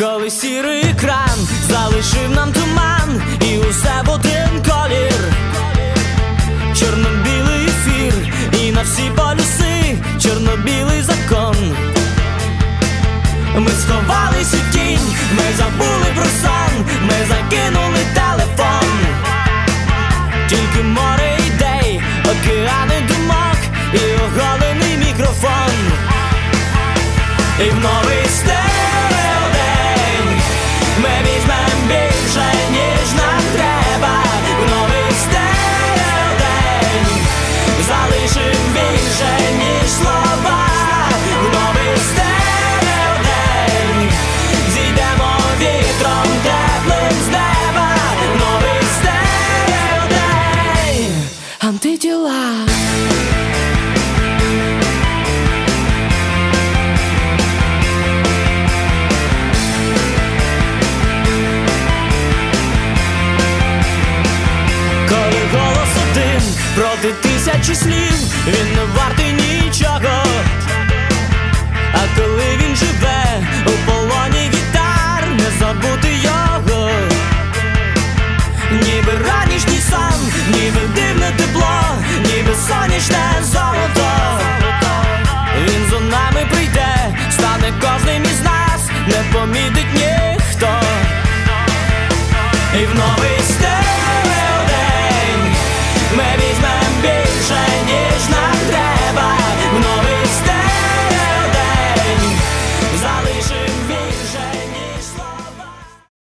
коли сірий екран залишив нам туман і усе в один колір. Чорно-білий ефір і на всі полюси чорно-білий закон. Ми сховались у тінь, ми забули про сон, ми закинули телефон. Тільки море ідей, океани думок і оголений мікрофон. І в новий стиль антитіла. Коли голос один проти тисячі слів, він не вартий нічого. А коли він живе помітить ніхто і в новий стер.